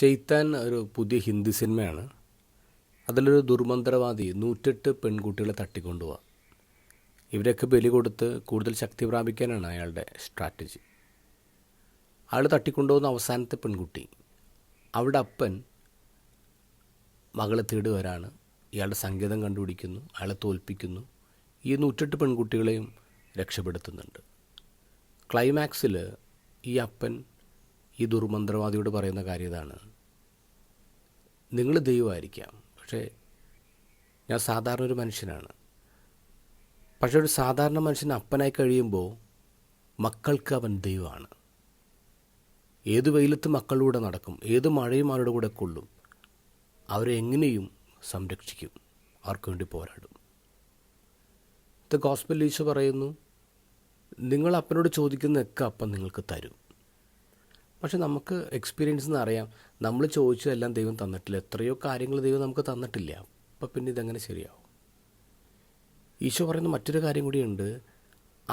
ഷെയ്ത്താൻ ഒരു പുതിയ ഹിന്ദി സിനിമയാണ്. അതിലൊരു ദുർമന്ത്രവാദി നൂറ്റെട്ട് പെൺകുട്ടികളെ തട്ടിക്കൊണ്ടുപോവാം. ഇവരൊക്കെ ബലി കൊടുത്ത് കൂടുതൽ ശക്തി പ്രാപിക്കാനാണ് അയാളുടെ സ്ട്രാറ്റജി. അയാൾ തട്ടിക്കൊണ്ടുപോകുന്ന അവസാനത്തെ പെൺകുട്ടി അവിടെ അപ്പൻ മകളെ തേടി വരാണ് ഇയാളുടെ സംഗീതം കണ്ടുപിടിക്കുന്നു അയാളെ തോൽപ്പിക്കുന്നു. ഈ നൂറ്റെട്ട് പെൺകുട്ടികളെയും രക്ഷപ്പെടുത്തുന്നുണ്ട്. ക്ലൈമാക്സിൽ ഈ അപ്പൻ ഈ ദുർമന്ത്രവാദിയോട് പറയുന്ന കാര്യം ഇതാണ് നിങ്ങൾ ദൈവമായിരിക്കാം. പക്ഷേ ഞാൻ സാധാരണ ഒരു മനുഷ്യനാണ്. പക്ഷേ ഒരു സാധാരണ മനുഷ്യൻ അപ്പനായി കഴിയുമ്പോൾ മക്കൾക്ക് അവൻ ദൈവമാണ്. ഏത് വെയിലത്ത് മക്കളുടെ നടക്കും ഏത് മഴയും അവരുടെ കൂടെ കൊള്ളും അവരെ എങ്ങനെയും സംരക്ഷിക്കും അവർക്ക് വേണ്ടി പോരാടും. ഇത് ഗോസ്പെൽ ഈശോ പറയുന്നു നിങ്ങൾ അപ്പനോട് ചോദിക്കുന്ന ചോദിക്കുന്നതൊക്കെ അപ്പം നിങ്ങൾക്ക് തരും. പക്ഷെ നമുക്ക് എക്സ്പീരിയൻസ് എന്ന് അറിയാം. നമ്മൾ ചോദിച്ചതെല്ലാം ദൈവം തന്നിട്ടില്ല. എത്രയോ കാര്യങ്ങൾ ദൈവം നമുക്ക് തന്നിട്ടില്ല. അപ്പം പിന്നെ ഇതെങ്ങനെ ശരിയാവും? ഈശോ പറയുന്ന മറ്റൊരു കാര്യം കൂടിയുണ്ട്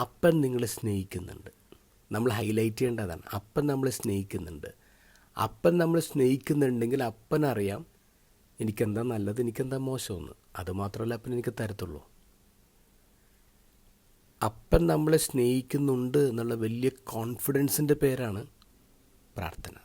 അപ്പൻ നിങ്ങളെ സ്നേഹിക്കുന്നുണ്ട്. നമ്മൾ ഹൈലൈറ്റ് ചെയ്യേണ്ടതാണ്. അപ്പൻ നമ്മളെ സ്നേഹിക്കുന്നുണ്ട്. അപ്പൻ നമ്മളെ സ്നേഹിക്കുന്നുണ്ടെങ്കിൽ അപ്പൻ അറിയാം എനിക്കെന്താ നല്ലത് എനിക്കെന്താ മോശമെന്ന്. അതുമാത്രമല്ല അപ്പൻ എനിക്ക് തരത്തുള്ളൂ. അപ്പൻ നമ്മളെ സ്നേഹിക്കുന്നുണ്ട് എന്നുള്ള വലിയ കോൺഫിഡൻസിന്റെ പേരാണ് ప్రార్థన.